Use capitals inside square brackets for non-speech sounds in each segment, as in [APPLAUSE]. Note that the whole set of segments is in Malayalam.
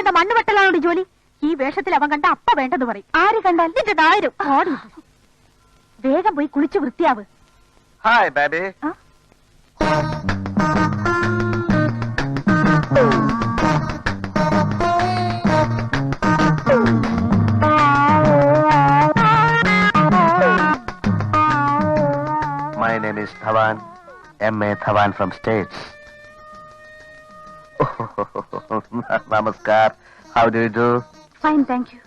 എന്താ മണ്ണവട്ടലാനോട് ജോലി? ഈ വേഷത്തിൽ അവൻ കണ്ട അപ്പ വേണ്ടെന്ന് പറയും. ആര് കണ്ടാൽ നിന്റെ നായരും? ഓടി വേഗം പോയി കുളിച്ച് വൃത്തിയാവ്. Hi baby. Name is Dhawan M A Dhawan from States [LAUGHS] namaskar. How do do fine thank you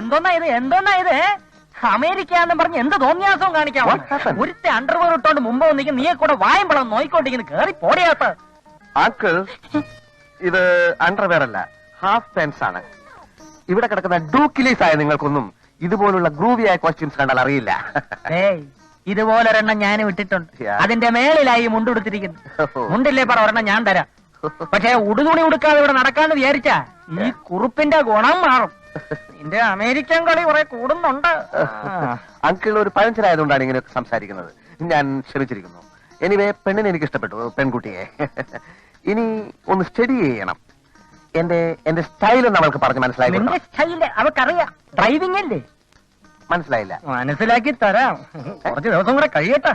എന്തോന്നാ ഇത് എന്തോന്നാ ഇത് അമേരിക്ക എന്ന് പറഞ്ഞ് എന്ത് തോന്നിയാസവും കാണിക്കാം What happened? ഒരുത്തെ അണ്ടർവെയർ ഇട്ടോണ്ട് മുമ്പ് വന്നിരിക്കും നീയെ കൂടെ വായമ്പളം നോയിക്കൊണ്ടിരിക്കുന്നു. കേറി പോടിയാത്ത ആക്കിൾ ഇത് അണ്ടർവെയർ അല്ല ഹാഫ് പാൻസ് ആണ്. ഇവിടെ കിടക്കുന്ന ഡൂക്കിലീസ് ആയ നിങ്ങൾക്കൊന്നും ഇതുപോലുള്ള ഗ്രൂവിയായ ക്വസ്റ്റ്യൻസ് കണ്ടാൽ അറിയില്ല. ഇതുപോലൊരെണ്ണം ഞാനും ഇട്ടിട്ടുണ്ട് ഞാൻ വിട്ടിട്ടുണ്ട്. അതിന്റെ മേളിലായി മുണ്ടുടുത്തിരിക്കുന്നു [LAUGHS] മുണ്ടില്ലേ പറ ഒരെണ്ണം ഞാൻ തരാം. പക്ഷേ ഉടുതുണി ഉടുക്കാതെ ഇവിടെ നടക്കാന്ന് വിചാരിച്ച ഈ കുറുപ്പിന്റെ ഗുണം മാറും. നിന്റെ അമേരിക്കൻ കളി കുറെ കൂടുന്നുണ്ട്. അങ്കിൾ ഒരു പഴഞ്ചനായതുകൊണ്ടാണ് ഇങ്ങനെയൊക്കെ സംസാരിക്കുന്നത്. ഞാൻ ക്ഷമിച്ചിരിക്കുന്നു. എനിവേ പെണ്ണിനെ എനിക്ക് ഇഷ്ടപ്പെട്ടു പെൺകുട്ടിയെ. ഇനി ഒന്ന് സ്റ്റഡി ചെയ്യണം. എന്റെ എന്റെ സ്റ്റൈൽ ഒന്ന് അവൾക്ക് പറഞ്ഞ് മനസ്സിലായി നിന്റെ കൊടുക്കണം. സ്റ്റൈൽ അവക്കറിയാം ഡ്രൈവിംഗ് അല്ലേ? മനസ്സിലായില്ല. മനസ്സിലാക്കി തരാം. കുറച്ച് ദിവസം കൂടെ കഴിയട്ടെ.